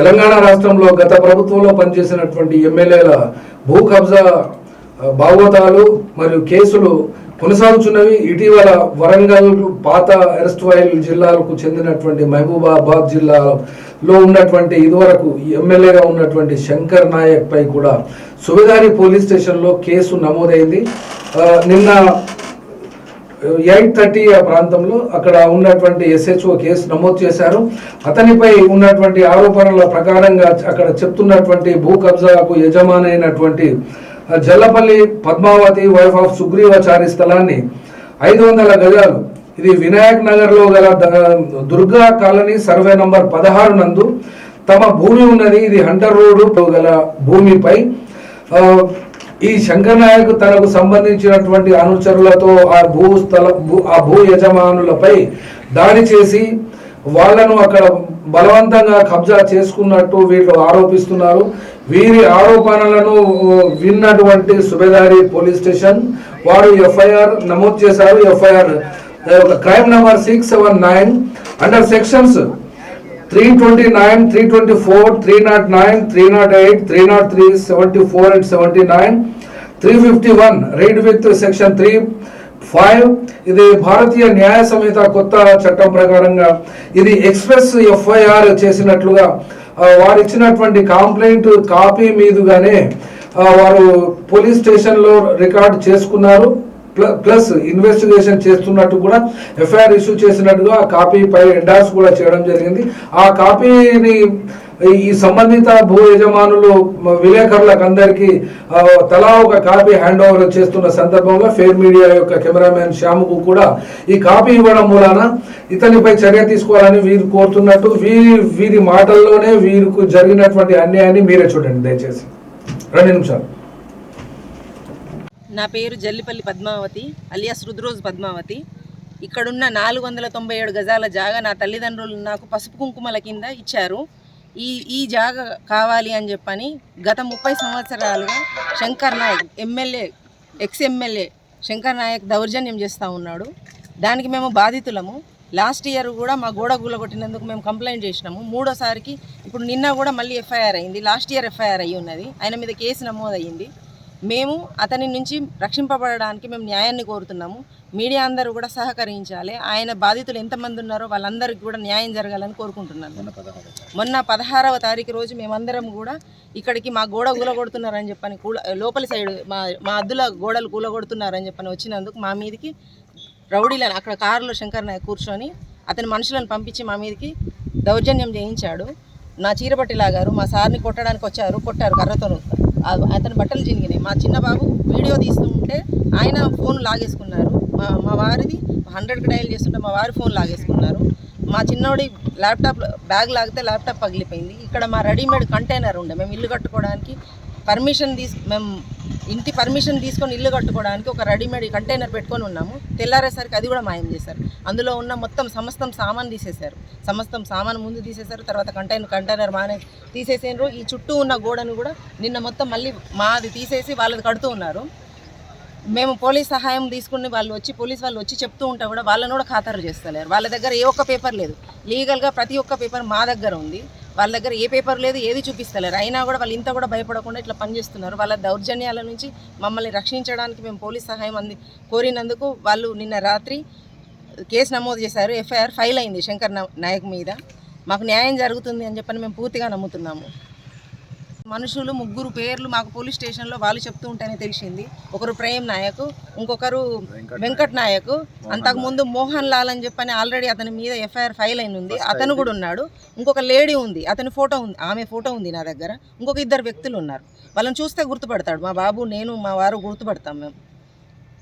తెలంగాణ రాష్ట్రంలో గత ప్రభుత్వంలో పనిచేసినటువంటి ఎమ్మెల్యేల భూ కబ్జా భాగవతాలు మరియు కేసులు కొనసాగుతున్నవి. ఇటీవల వరంగల్ పాత ఎరస్ట్వైల్ జిల్లాలకు చెందినటువంటి మహబూబాబాద్ జిల్లాలో ఉన్నటువంటి ఇదివరకు ఎమ్మెల్యేగా ఉన్నటువంటి శంకర్ నాయక్ పై కూడా సుబేదారి పోలీస్ స్టేషన్లో కేసు నమోదైంది. నిన్న ఎయిట్ థర్టీ ఆ ప్రాంతంలో అక్కడ ఉన్నటువంటి ఎస్హెచ్ఓ కేసు నమోదు చేశారు. అతనిపై ఉన్నటువంటి ఆరోపణల ప్రకారంగా అక్కడ చెప్తున్నటువంటి భూ కబ్జాకు యజమానైనటువంటి జల్లపల్లి పద్మావతి వైఫ్ ఆఫ్ సుగ్రీవాచారి స్థలాన్ని ఐదు వందల గజాలు. ఇది వినాయక్ నగర్లో గల ద- దుర్గా కాలనీ సర్వే నంబర్ పదహారు నందు తమ భూమి ఉన్నది. ఇది హంటర్ రోడ్డు గల భూమిపై ఈ శంకర్ నాయక్ తనకు సంబంధించినటువంటి అనుచరులతో ఆ భూ స్థల భూ- ఆ భూ యజమానులపై దాడి చేసి వాళ్ళను అక్కడ బలవంతంగా కబ్జా చేసుకున్నట్టు వీళ్ళు ఆరోపిస్తున్నారు. వీరి ఆరోపణలను విన్నటువంటి సుబేదారి పోలీస్ స్టేషన్ వారు ఎఫ్ఐఆర్ నమోదు చేశారు. FIR crime number six seven nine under sections three twenty nine three twenty four three naught nine three naught eight three naught three seventy four and seventy nine three fifty one read with section three five ఇది భారతీయ న్యాయ సంహిత కొత్త చట్టం ప్రకారంగా ఇది express FIR చేసినట్లుగా వారు ఇచ్చినటువంటి complaint copy మీదుగానే వారు పోలీస్ స్టేషన్లో రికార్డ్ చేసుకున్నారు. ప్లస్ ఇన్వెస్టిగేషన్ చేస్తున్నట్టు కూడా ఎఫ్ఐఆర్ ఇష్యూ చేసినట్టుగా ఆ కాపీ పై ఎండార్స్ కూడా చేయడం జరిగింది. ఆ కాపీని ఈ సంబంధిత భూ యజమానులు విలేకరులకు అందరికీ తలా ఒక కాపీ హ్యాండ్ ఓవర్ చేస్తున్న సందర్భంగా ఫేర్ మీడియా యొక్క కెమెరామెన్ శ్యాముకు కూడా ఈ కాపీ ఇవ్వడం మూలాన ఇతనిపై చర్య తీసుకోవాలని వీరు కోరుతున్నట్టు వీరి వీరి మాటల్లోనే వీరికి జరిగినటువంటి అన్యాయాన్ని మీరే చూడండి దయచేసి. రెండు నిమిషాలు. నా పేరు జల్లిపల్లి పద్మావతి అలియాస్ రుద్రోజు పద్మావతి. ఇక్కడున్న నాలుగు వందల తొంభై ఏడు గజాల జాగా నా తల్లిదండ్రులు నాకు పసుపు కుంకుమల కింద ఇచ్చారు. ఈ ఈ జాగా కావాలి అని చెప్పని గత ముప్పై సంవత్సరాలుగా Shankar Nayak MLA ex MLA Shankar Nayak దౌర్జన్యం చేస్తూ ఉన్నాడు. దానికి మేము బాధితులము. లాస్ట్ ఇయర్ కూడా మా గోడ కొట్టినందుకు మేము కంప్లైంట్ చేసినాము. మూడోసారికి ఇప్పుడు నిన్న కూడా మళ్ళీ ఎఫ్ఐఆర్ అయింది. లాస్ట్ ఇయర్ ఎఫ్ఐఆర్ అయ్యి ఉన్నది. ఆయన మీద కేసు నమోదయ్యింది. మేము అతని నుంచి రక్షింపబడడానికి మేము న్యాయాన్ని కోరుతున్నాము. మీడియా అందరూ కూడా సహకరించాలి. ఆయన బాధితులు ఎంతమంది ఉన్నారో వాళ్ళందరికీ కూడా న్యాయం జరగాలని కోరుకుంటున్నాను. మొన్న పదహారవ తారీఖు రోజు మేమందరం కూడా ఇక్కడికి మా గోడ కూలగొడుతున్నారని చెప్పని కూల లోపలి సైడ్ మా మా అద్దుల గోడలు కూలగొడుతున్నారని చెప్పని వచ్చినందుకు మా మీదకి రౌడీలను అక్కడ కారులో శంకర్ నాయక్ కూర్చొని అతని మనుషులను పంపించి మా మీదకి దౌర్జన్యం చేయించాడు. నా చీరపట్టిలా గారు మా సార్ని కొట్టడానికి వచ్చారు కొట్టారు కర్రతో అతని బట్టలు చినిగినాయి. మా చిన్న బాబు వీడియో తీస్తూ ఉంటే ఆయన ఫోన్ లాగేసుకున్నారు. మా మా వారిది హండ్రెడ్కి డయల్ చేస్తుంటే మా వారి ఫోన్ లాగేసుకున్నారు. మా చిన్నోడి ల్యాప్టాప్ బ్యాగ్ లాగితే ల్యాప్టాప్ పగిలిపోయింది. ఇక్కడ మా రెడీమేడ్ కంటైనర్ ఉండే. మేము ఇల్లు కట్టుకోవడానికి పర్మిషన్ తీసు మేము ఇంటి పర్మిషన్ తీసుకొని ఇల్లు కట్టుకోవడానికి ఒక రెడీమేడ్ కంటైనర్ పెట్టుకొని ఉన్నాము. తెల్లారేసరికి అది కూడా మాయం చేశారు. అందులో ఉన్న మొత్తం సమస్తం సామాన్ తీసేశారు. సమస్తం సామాన్ ముందు తీసేశారు తర్వాత కంటైనర్ కంటైనర్ మానే తీసేసారు ఈ చుట్టూ ఉన్న గోడను కూడా నిన్న మొత్తం మళ్ళీ మాది తీసేసి వాళ్ళది కడుతూ ఉన్నారు. మేము పోలీస్ సహాయం తీసుకుని వాళ్ళు వచ్చి పోలీస్ వాళ్ళు వచ్చి చెప్తూ ఉంటే కూడా వాళ్ళని కూడా ఖాతరు చేస్తలేరు. వాళ్ళ దగ్గర ఏ ఒక్క పేపర్ లేదు. లీగల్గా ప్రతి ఒక్క పేపర్ మా దగ్గర ఉంది. వాళ్ళ దగ్గర ఏ పేపర్ లేదు ఏది చూపిస్తలేరు. అయినా కూడా వాళ్ళు ఇంత కూడా భయపడకుండా ఇట్లా పనిచేస్తున్నారు. వాళ్ళ దౌర్జన్యాల నుంచి మమ్మల్ని రక్షించడానికి మేము పోలీస్ సహాయం అంది కోరినందుకు వాళ్ళు నిన్న రాత్రి కేసు నమోదు చేశారు. ఎఫ్ఐఆర్ ఫైల్ అయింది శంకర్ నాయక్ మీద. మాకు న్యాయం జరుగుతుంది అని చెప్పని మేము పూర్తిగా నమ్ముతున్నాము. మనుషులు ముగ్గురు పేర్లు మాకు పోలీస్ స్టేషన్లో వాళ్ళు చెప్తూ ఉంటేనే తెలిసింది. ఒకరు ప్రేమ్ నాయక్ ఇంకొకరు వెంకట్ నాయక్. అంతకుముందు మోహన్ లాల్. అని చెప్పని ఆల్రెడీ అతని మీద ఎఫ్ఐఆర్ ఫైల్ అయిన ఉంది అతను కూడా ఉన్నాడు. ఇంకొక లేడీ ఉంది. అతని ఫోటో ఉంది. ఆమె ఫోటో ఉంది నా దగ్గర. ఇంకొక ఇద్దరు వ్యక్తులు ఉన్నారు. వాళ్ళని చూస్తే గుర్తుపడతాడు. మా బాబు నేను మా వారు గుర్తుపడతాం మేము.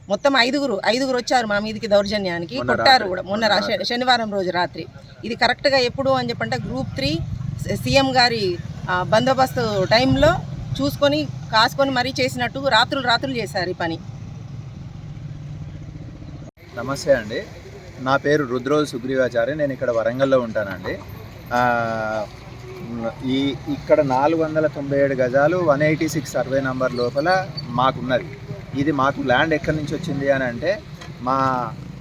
మొత్తం ఐదుగురు ఐదుగురు వచ్చారు మా మీదకి దౌర్జన్యానికి. కొట్టారు కూడా. మొన్న శనివారం రోజు రాత్రి. ఇది కరెక్ట్గా ఎప్పుడు అని చెప్పంటే గ్రూప్ త్రీ సీఎం గారి బందోబస్తు టైంలో చూసుకొని కాసుకొని మరీ చేసినట్టు రాత్రులు రాత్రులు చేశారు ఈ పని. నమస్తే అండి. నా పేరు రుద్రోజు సుగ్రీవాచారి నేను ఇక్కడ వరంగల్లో ఉంటానండి. ఈ ఇక్కడ నాలుగు వందల తొంభై ఏడు గజాలు one eighty six survey number లోపల మాకున్నది. ఇది మాకు ల్యాండ్ ఎక్కడి నుంచి వచ్చింది అని అంటే మా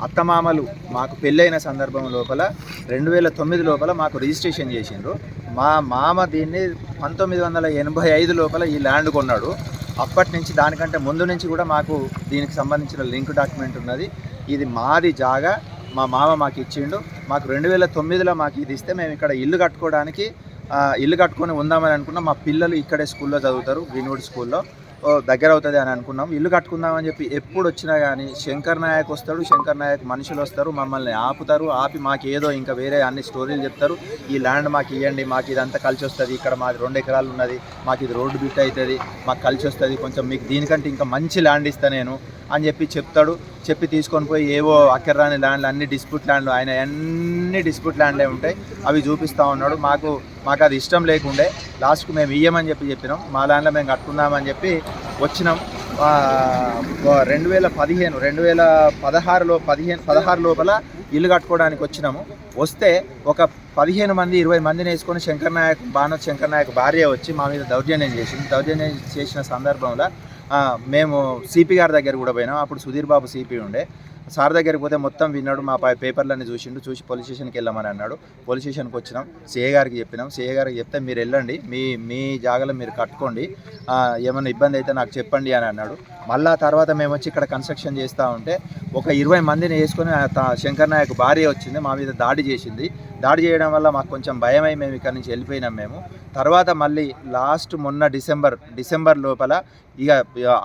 అత్తమామలు మాకు పెళ్ళైన సందర్భం లోపల రెండు వేల తొమ్మిది లోపల మాకు రిజిస్ట్రేషన్ చేసిండ్రు. మా మామ దీన్ని పంతొమ్మిది వందల ఎనభై ఐదు లోపల ఈ ల్యాండ్ కొన్నాడు. అప్పటి నుంచి దానికంటే ముందు నుంచి కూడా మాకు దీనికి సంబంధించిన లింక్ డాక్యుమెంట్ ఉన్నది. ఇది మాది జాగా. మా మామ మాకు ఇచ్చిండు. మాకు రెండు వేల తొమ్మిదిలో మాకు ఇది ఇస్తే మేము ఇక్కడ ఇల్లు కట్టుకోవడానికి ఇల్లు కట్టుకొని ఉందామని అనుకున్నాం. మా పిల్లలు ఇక్కడే స్కూల్లో చదువుతారు గ్రీన్వుడ్ స్కూల్లో. దగ్గర అవుతుంది అని అనుకున్నాం. ఇల్లు కట్టుకుందామని చెప్పి ఎప్పుడు వచ్చినా కానీ శంకర్ నాయక్ వస్తాడు శంకర్ నాయక్ మనుషులు వస్తారు మమ్మల్ని ఆపుతారు ఆపి మాకు ఏదో ఇంకా వేరే అన్ని స్టోరీలు చెప్తారు. ఈ ల్యాండ్ మాకు ఇవ్వండి మాకు ఇదంతా కలిసి వస్తుంది ఇక్కడ మాది రెండు ఎకరాలు ఉన్నది మాకు ఇది రోడ్డు బిట్ అవుతుంది మాకు కలిసి వస్తుంది కొంచెం మీకు దీనికంటే ఇంకా మంచి ల్యాండ్ ఇస్తా నేను. అని చెప్పి చెప్తాడు. చెప్పి తీసుకొని పోయి ఏవో అక్కర్రాని ల్యాండ్లు అన్ని డిస్ప్యూట్ ల్యాండ్లు ఆయన అన్ని డిస్ప్యూట్ ల్యాండ్లే ఉంటాయి. అవి చూపిస్తూ ఉన్నాడు. మాకు మాకు అది ఇష్టం లేకుండే లాస్ట్కు మేము ఇయ్యమని చెప్పి చెప్పినాం. మా ల్యాండ్లో మేము కట్టుకుందామని చెప్పి వచ్చినాం. రెండు వేల పదిహేను రెండు వేల పదహారులో పదిహేను పదహారు లోపల ఇల్లు కట్టుకోవడానికి వచ్చినాము. వస్తే ఒక పదిహేను మంది ఇరవై మందిని వేసుకొని శంకర్ నాయక్ బానోత్ శంకర్ నాయక్ భార్య వచ్చి మా మీద దౌర్జన్యం చేసింది. దౌర్జన్యం చేసిన సందర్భంలో మేము సిపి గారి దగ్గర కూడా పోయినాం. అప్పుడు సుధీర్ బాబు సిపి ఉండే. సార్ దగ్గరికి పోతే మొత్తం విన్నాడు మా పై పేపర్లన్నీ చూసిండు చూసి పోలీస్ స్టేషన్కి వెళ్ళమని అన్నాడు. పోలీస్ స్టేషన్కి వచ్చినాం. సిఏ గారికి చెప్పినాం. సిఏ గారికి చెప్తే మీరు వెళ్ళండి మీ మీ జాగాలో మీరు కట్టుకోండి. ఏమైనా ఇబ్బంది అయితే నాకు చెప్పండి అని అన్నాడు. మళ్ళా తర్వాత మేము వచ్చి ఇక్కడ కన్స్ట్రక్షన్ చేస్తూ ఉంటే ఒక ఇరవై మందిని వేసుకొని త- శంకర్ నాయక్ భార్య వచ్చింది మా మీద దాడి చేసింది. దాడి చేయడం వల్ల మాకు కొంచెం భయమై మేము ఇక్కడ నుంచి వెళ్ళిపోయినాం మేము. తర్వాత మళ్ళీ లాస్ట్ మొన్న డిసెంబర్ డిసెంబర్ లోపల ఇక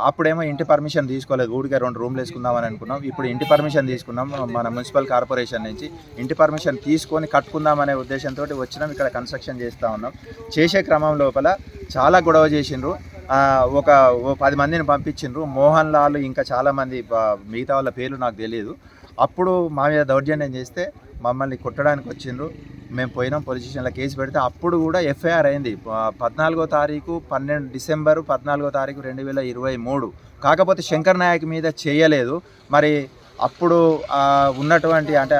అప్పుడేమో ఇంటి పర్మిషన్ తీసుకోలేదు. ఊరికే రెండు రూమ్లు వేసుకుందామని అనుకున్నాం. ఇప్పుడు ఇంటి పర్మిషన్ తీసుకున్నాం మన మున్సిపల్ కార్పొరేషన్ నుంచి. ఇంటి పర్మిషన్ తీసుకొని కట్టుకుందామనే ఉద్దేశంతో వచ్చినాం ఇక్కడ కన్స్ట్రక్షన్ చేస్తూ ఉన్నాం. చేసే క్రమం లోపల చాలా గొడవ చేసిండ్రు. ఒక పది మందిని పంపించిండ్రు. మోహన్ లాల్ ఇంకా చాలామంది మిగతా వాళ్ళ పేర్లు నాకు తెలియదు. అప్పుడు మా మీద దౌర్జన్యం చేస్తే మమ్మల్ని కొట్టడానికి వచ్చిండ్రు. మేము పోయినాం పోలీస్ స్టేషన్లో కేసు పెడితే అప్పుడు కూడా ఎఫ్ఐఆర్ అయింది. పద్నాలుగో తారీఖు పన్నెండు డిసెంబరు పద్నాలుగో తారీఖు రెండు వేల ఇరవై మూడు. కాకపోతే శంకర్ నాయక్ మీద చేయలేదు. మరి అప్పుడు ఉన్నటువంటి అంటే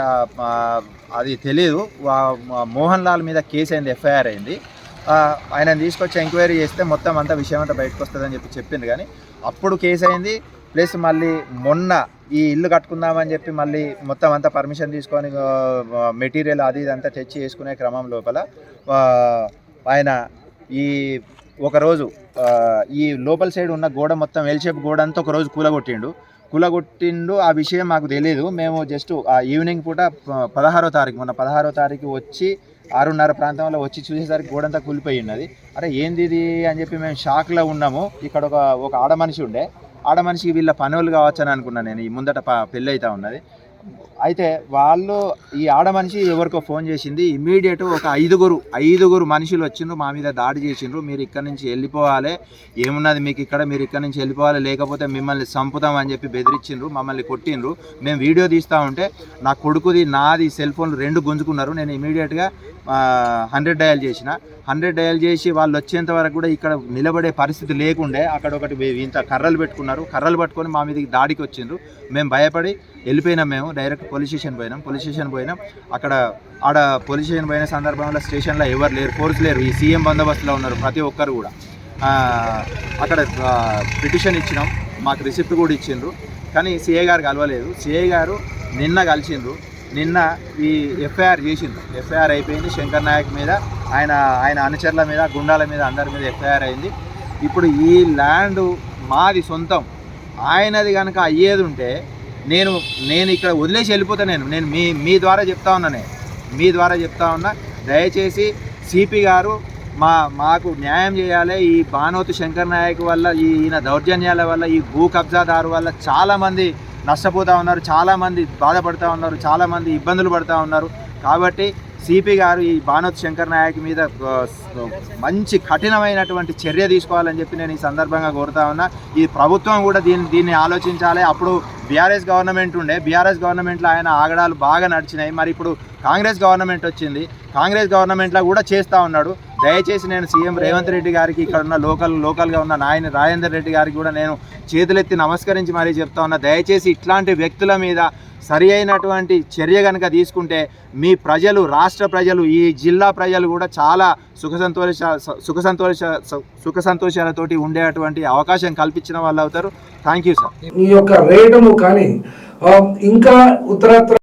అది తెలియదు వా- మోహన్ లాల్ మీద కేసు అయింది ఎఫ్ఐఆర్ అయింది. ఆయన తీసుకొచ్చి ఎంక్వైరీ చేస్తే మొత్తం అంతా విషయం అంతా బయటకు వస్తుందని చెప్పి చెప్పింది కానీ అప్పుడు కేసు అయింది. ప్లస్ మళ్ళీ మొన్న ఈ ఇల్లు కట్టుకుందామని చెప్పి మళ్ళీ మొత్తం అంతా పర్మిషన్ తీసుకొని మెటీరియల్ అది ఇదంతా తెచ్చి వేసుకునే క్రమం లోపల ఆయన ఈ ఒకరోజు ఈ లోపల సైడ్ ఉన్న గోడ మొత్తం ఎల్ గోడ అంతా ఒకరోజు కూలగొట్టిండు. కూలగొట్టిండు ఆ విషయం మాకు తెలియదు మేము జస్ట్ ఆ ఈవినింగ్ పూట పదహారో తారీఖు మొన్న పదహారో తారీఖు వచ్చి ఆరున్నర ప్రాంతంలో వచ్చి చూసేసరికి గోడంతా కూలిపోయి ఉన్నది. అరే ఏంది ఇది అని చెప్పి మేము షాక్లో ఉన్నాము. ఇక్కడ ఒక ఒక ఆడ మనిషి ఉండే. ఆడ మనిషికి వీళ్ళ పనులు కావచ్చు అని అనుకున్నాను నేను. ఈ ముందట పెళ్ళి అవుతా ఉన్నది. అయితే వాళ్ళు ఈ ఆడ మనిషి ఎవరికో ఫోన్ చేసింది ఇమీడియట్ ఒక ఐదుగురు ఐదుగురు మనుషులు వచ్చిండ్రు మా మీద దాడి చేసిండ్రు మీరు ఇక్కడ నుంచి వెళ్ళిపోవాలి. ఏమున్నది మీకు ఇక్కడ మీరు ఇక్కడ నుంచి వెళ్ళిపోవాలి. లేకపోతే మిమ్మల్ని చంపుతాం అని చెప్పి బెదిరించిండ్రు మమ్మల్ని కొట్టిండ్రు. మేము వీడియో తీస్తూ ఉంటే నా కొడుకుది నాది సెల్ ఫోన్ రెండు గుంజుకున్నారు. నేను ఇమీడియట్గా హండ్రెడ్ డయల్ చేసిన హండ్రెడ్ డయల్ చేసి వాళ్ళు వచ్చేంత వరకు కూడా ఇక్కడ నిలబడే పరిస్థితి లేకుండే అక్కడ ఒకటి ఇంత కర్రలు పెట్టుకున్నారు కర్రలు పట్టుకొని మా మీదకి దాడికి వచ్చిండ్రు. మేము భయపడి వెళ్ళిపోయినాం మేము డైరెక్ట్ పోలీస్ స్టేషన్ పోయినాం పోలీస్ స్టేషన్ పోయినాం. అక్కడ ఆడ పోలీస్ స్టేషన్ పోయిన సందర్భంలో స్టేషన్లో ఎవరు లేరు ఫోర్స్ లేరు ఈ సీఎం బందోబస్తులో ఉన్నారు ప్రతి ఒక్కరు కూడా. అక్కడ పిటిషన్ ఇచ్చినాం మాకు రిసిప్ట్ కూడా ఇచ్చిండ్రు. కానీ సిఏ గారు కలవలేదు. సిఏ గారు నిన్న కలిసిండ్రు. నిన్న ఈ ఎఫ్ఐఆర్ చేసింది ఎఫ్ఐఆర్ అయిపోయింది. శంకర్ నాయక్ మీద ఆయన ఆయన అనుచరుల మీద గుండాల మీద అందరి మీద ఎఫ్ఐఆర్ అయింది. ఇప్పుడు ఈ ల్యాండ్ మాది సొంతం. ఆయనది కనుక అయ్యేది ఉంటే నేను నేను ఇక్కడ వదిలేసి వెళ్ళిపోతా నేను. నేను మీ మీ ద్వారా చెప్తా ఉన్నా నేను. మీ ద్వారా చెప్తా ఉన్నా. దయచేసి సిపి గారు మా మాకు న్యాయం చేయాలి. ఈ బానోతు శంకర్ నాయక్ వల్ల ఈయన దౌర్జన్యాల వల్ల ఈ భూ కబ్జాదారు వల్ల చాలామంది నష్టపోతూ ఉన్నారు చాలామంది బాధపడుతూ ఉన్నారు చాలామంది ఇబ్బందులు పడుతూ ఉన్నారు. కాబట్టి సిపి గారు ఈ భానోత్ శంకర్ నాయక్ మీద మంచి కఠినమైనటువంటి చర్య తీసుకోవాలని చెప్పి నేను ఈ సందర్భంగా కోరుతా ఉన్నా. ఈ ప్రభుత్వం కూడా దీన్ని దీన్ని ఆలోచించాలి. అప్పుడు బీఆర్ఎస్ గవర్నమెంట్ ఉండే బీఆర్ఎస్ గవర్నమెంట్లో ఆయన ఆగడాలు బాగా నడిచినాయి. మరి ఇప్పుడు కాంగ్రెస్ గవర్నమెంట్ వచ్చింది. కాంగ్రెస్ గవర్నమెంట్లో కూడా చేస్తూ ఉన్నాడు. దయచేసి నేను సీఎం రేవంత్ రెడ్డి గారికి ఇక్కడ ఉన్న లోకల్ లోకల్గా ఉన్న నాయన రాజేందర్ రెడ్డి గారికి కూడా నేను చేతులెత్తి నమస్కరించి మరీ చెప్తా ఉన్నా దయచేసి ఇట్లాంటి వ్యక్తుల మీద సరి అయినటువంటి చర్య కనుక తీసుకుంటే మీ ప్రజలు రాష్ట్ర ప్రజలు ఈ జిల్లా ప్రజలు కూడా చాలా సుఖ సంతోష సుఖ సంతోష సుఖ సంతోషాలతోటి ఉండేటువంటి అవకాశం కల్పించిన వాళ్ళు అవుతారు. థ్యాంక్ యూ సార్ ఈ యొక్క రేటము కానీ ఇంకా ఉత్తరాత్ర